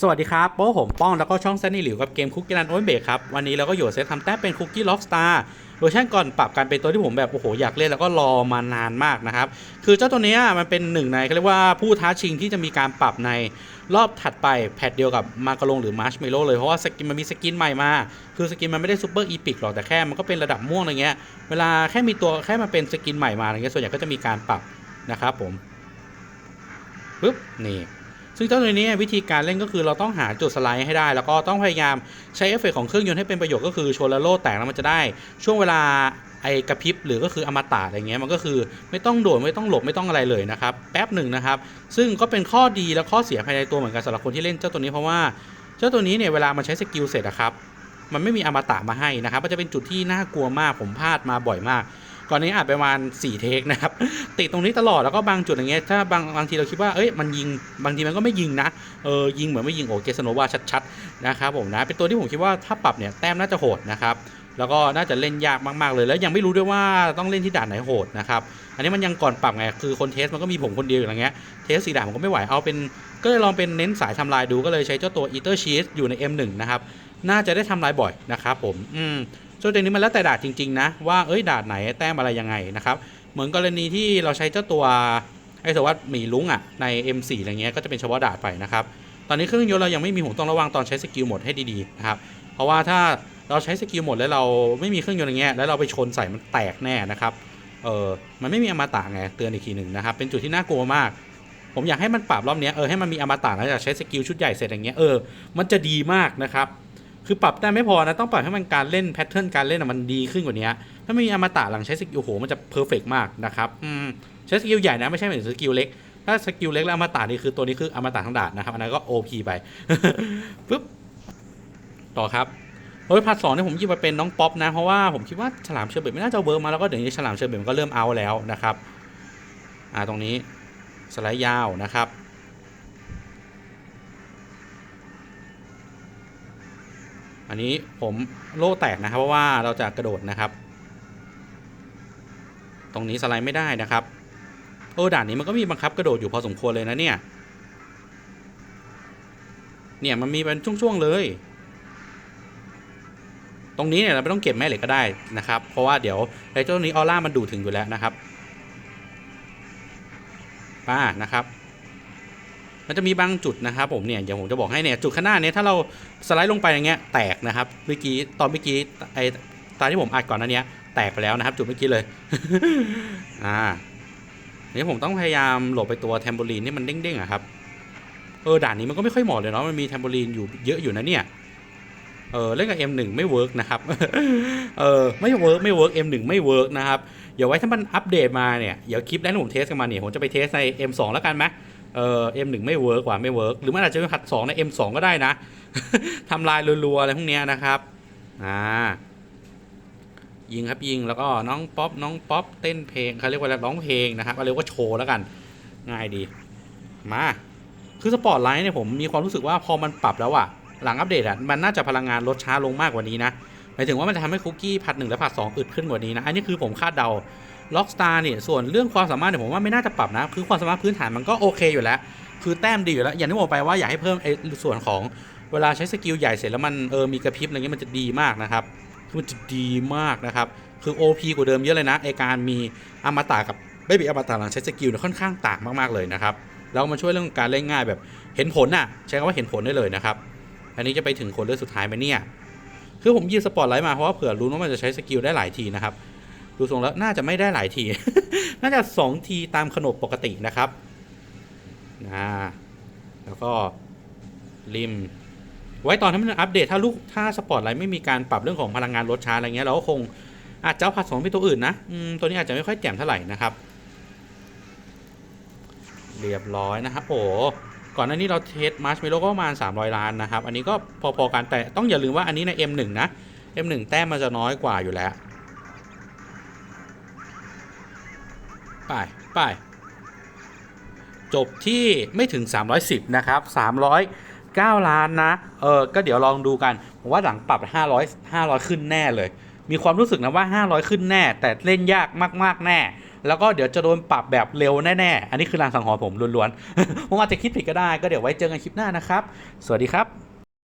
สวัสดีครับ โป้ผมป้องแล้วก็ช่องแซนนี่หลิวกับเกมคุกกี้รันโอเบกครับ วันนี้เราก็อยู่เซตทำแต้มเป็นคุกกี้ล็อกสตาร์เวอร์ชันก่อนปรับกันเป็นตัวที่ผมแบบ โอ้โห อยากเล่นแล้วก็รอมานานมากนะครับ คือเจ้าตัวนี้มันเป็นหนึ่งในเขาเรียกว่าผู้ท้าชิงที่จะมีการปรับในรอบถัดไปแพทเดียวกับมากระลงหรือมาร์ชเมลโล่เลย เพราะว่าสกินมันมีสกินใหม่มา คือสกินมันไม่ได้ซูเปอร์อีพิกหรอกแต่แค่มันก็เป็นระดับม่วงอะไรเงี้ยเวลาแค่มีตัวแค่มันเป็นสกินใหม่มาอะไรเงี้ยส่วนใหญ่ก็จะมีการปรับนะครับผมปึ๊บนี่ ซึ่งเจ้าตัวนี้วิธีการเล่นก็คือเราต้องหาจุดสไลด์ให้ได้ แล้วก็ต้องพยายามใช้เอฟเฟกต์ของเครื่องยนต์ให้เป็นประโยชน์ก็คือชนแล้วโล่แตกแล้วมันจะได้ ช่วงเวลาไอกระพริบหรือก็คืออมตะอะไรเงี้ยมันก็คือไม่ต้องโดดไม่ต้องหลบไม่ต้องอะไรเลยนะครับแป๊บหนึ่งนะครับ ซึ่งก็เป็นข้อดีและข้อเสียภายในตัวเหมือนกันสำหรับคนที่เล่นเจ้าตัวนี้เพราะว่าเจ้าตัวนี้เนี่ยเวลามันใช้สกิลเสร็จอะครับมันไม่มีอมตะมาให้นะครับมันจะเป็นจุดที่น่ากลัวมากผมพลาดมาบ่อยมาก ก่อนนี้อาจประมาณ4เทคนะครับติดตรงนี้ตลอดแล้วก็บางจุดอย่างเงี้ยถ้าบางบางทีเราคิดว่าเอ้ยมันยิงบางทีมันก็ไม่ยิงนะเออยิงเหมือนไม่ยิงโอเกสโนวาชัดๆนะครับผมนะเป็นตัวที่ผมคิดว่าถ้าปรับเนี่ยแต้มน่าจะโหดนะครับแล้วก็น่าจะเล่นยากมากๆเลย แล้วยังไม่รู้ด้วยว่าต้องเล่นที่ด่านไหนโหดนะครับ อันนี้มันยังก่อนปรับไง คือคนเทสมันก็มีผมคนเดียวอย่างเงี้ย เทสสี่ด่านผมก็ไม่ไหว เอาเป็น ก็เลยลองเป็นเน้นสายทำลายดู ก็เลยใช้เจ้าตัวอีเตอร์ชีสอยู่ใน M1 นะครับ น่าจะได้ทำลายบ่อยนะครับผม อืม ส่วนตัวนี้มันแล้วแต่ดาดจริงๆนะว่าเอ้ยดาดไหนแต้มอะไรยังไงนะครับ เหมือนกรณีที่เราใช้เจ้าตัวไอ้สวัสดหมีลุงอะใน M4 อะไรเงี้ยก็จะเป็นเฉพาะดาดไปนะครับตอนนี้เครื่องยนต์เรายังไม่มีผมต้องระวังตอนใช้สกิลหมดให้ดีๆนะครับเพราะว่าถ้าเราใช้สกิลหมดแล้วเราไม่มีเครื่องยนต์อย่างเงี้ยแล้วเราไปชนใส่มันแตกแน่นะครับเออมันไม่มีอมตะไงเตือนอีกทีหนึ่งนะครับเป็นจุดที่น่ากลัวมาก ผมอยากให้มันปรับรอบนี้เออให้มันมีอมตะแล้วจากใช้สกิลชุดใหญ่เสร็จอย่างเงี้ยเออมันจะดีมากนะครับ คือปรับได้ไม่พอนะ ต้องปรับให้มันการเล่นแพทเทิร์นการเล่นมันดีขึ้นกว่านี้ ถ้าไม่มีอมตะหลังใช้สกิลโหมันจะเพอร์เฟกมากนะครับอืมใช้สกิลใหญ่นะไม่ใช่เหมือนสกิลเล็ก ถ้าสกิลเล็กแล้วอมตะนี่คือตัวนี้คืออมตะทั้งดาดนะครับอันนั้นก็ OP ไปปึ๊บต่อครับโอ้ยพาร์ทสองเนี่ยผมหยิบมาเป็นน้องป๊อปนะ เพราะว่าผมคิดว่าฉลามเชอร์เบตไม่น่าจะเวิร์กมาแล้วก็เดี๋ยวนี้ฉลามเชอร์เบตมันก็เริ่มเอาแล้วนะครับ อ่าตรงนี้สไลด์ยาวนะครับ อันนี้ผมโล่แตกนะครับ เพราะว่าเราจะกระโดดนะครับ ตรงนี้สไลด์ไม่ได้นะครับโอ้ด่านนี้มันก็มีบังคับกระโดดอยู่พอสมควรเลยนะเนี่ย เนี่ยมันมีเป็นช่วงๆเลย ตรงนี้เนี่ยเราไม่ต้องเก็บแม่เหล็กก็ได้นะครับ เพราะว่าเดี๋ยวไอ้เจ้านี้ออร่ามันดูถึงอยู่แล้วนะครับป้านะครับ มันจะมีบางจุดนะครับผมเนี่ยเดี๋ยวผมจะบอกให้เนี่ยจุดข้างหน้าเนี้ถ้าเราสไลด์ลงไปอย่างเงี้ยแตกนะครับเมื่อกี้ตอนเมื่อกี้ไอตอนที่ผมอัดก่อนนั้นเนี้ยแตกไปแล้วนะครับ จุดเมื่อกี้เลยอ่าเนี่ผมต้องพยายามหลบไปตัวแทมโบลีนที่มันเด้งๆอะครับเออด่านนี้มันก็ไม่ค่อยเหมาะเลยเนาะมันมีแทมโบลีนอยู่เยอะอยู่นะเนี่ยเออเล่นกับ M1 ไม่เวิร์กนะครับ เออไม่เวิร์กไม่เวิร์ก M1 ไม่เวิร์กนะครับ เดี๋ยวไว้ถ้ามันอัปเดตมาเนี่ย เดี๋ยวคลิปแรกที่ผมเทสกันมาเนี่ย ผมจะไปเทสใน M2 แล้วกันไหม เออ M1 ไม่เวิร์กว่าไม่เวิร์กหรือมันอาจจะเป็นผัด2ใน M2 ก็ได้นะทำลายรัวๆอะไรพวกเนี้ยนะครับอ่ายิงครับยิงแล้วก็น้องป๊อปน้องป๊อปเต้นเพลงเขาเรียกว่าร้องเพลงนะครับเอาเรียกว่าโชว์แล้วกัน ง่ายดีมาคือสปอร์ตไลท์เนี่ยผมมีความรู้สึกว่าพอมันปรับแล้วอะหลังอัปเดตอะมันน่าจะพลังงานลดช้าลงมากกว่านี้นะ หมายถึงว่ามันจะทำให้คุกกี้ผัดหนึ่งและผัดสองอึดขึ้นกว่านี้นะอันนี้คือผมคาดเดาล็อกสตาร์เนี่ยส่วนเรื่องความสามารถเนี่ยผมว่าไม่น่าจะปรับนะคือความสามารถพื้นฐานมันก็โอเคอยู่แล้ว คือแต้มดีอยู่แล้ว อย่างที่บอกไปว่าอยากให้เพิ่มไอ้ส่วนของเวลาใช้สกิลใหญ่เสร็จแล้วมันเออมีกระพริบอะไรเงี้ยมันจะดีมากนะครับคือมันจะดีมากนะครับคือ OP กว่าเดิมเยอะเลยนะไอการมีอมตะกับไม่มีอมตะหลังใช้สกิลเนี่ยค่อนข้างต่างมากๆเลยนะครับแล้วมันช่วยเรื่องการเล่นง่ายแบบเห็นผลน่ะใช้คำว่าเห็นผลได้เลยนะครับอันนี้จะไปถึงคนเลือกสุดท้ายไหมเนี่ย คือผมยืมสปอร์ตไลท์มาเพราะว่าเผื่อรู้ว่ามันจะใช้สกิลได้หลายทีนะครับ ดูทรงแล้วน่าจะไม่ได้หลายที น่าจะสองทีตามขนบปกตินะครับนะแล้วก็ริม ไว้ตอนที่มันอัปเดตถ้าลูกถ้าสปอร์ตไลท์ไม่มีการปรับเรื่องของพลังงานลดช้าอะไรเงี้ยเราก็คงอาจจะผัดสองเป็นตัวอื่นนะตัวนี้อาจจะไม่ค่อยแจ่มเท่าไหร่นะครับ เรียบร้อยนะครับโอ้ ก่อนหน้านี้เราเทสมาร์ชเมโลก็ประมาณ 300 ล้านนะครับ อันนี้ก็พอๆกันแต่ต้องอย่าลืมว่าอันนี้ใน M1 นะ M1 แต้มมันจะน้อยกว่าอยู่แล้ว ไปไปจบที่ไม่ถึง 310 นะครับ 309 ล้านนะ เออ ก็เดี๋ยวลองดูกัน ผมว่าหลังปรับ 500 500 ขึ้นแน่เลย มีความรู้สึกนะว่า 500 ขึ้นแน่ แต่เล่นยากมาก ๆ แน่ แล้วก็เดี๋ยวจะโดนปรับแบบเร็วแน่ๆ อันนี้คือรางสังหรณ์ผมล้วนๆผมอาจจะคิดผิดก็ได้ ก็เดี๋ยวไว้เจอกันคลิปหน้านะครับ สวัสดีครับ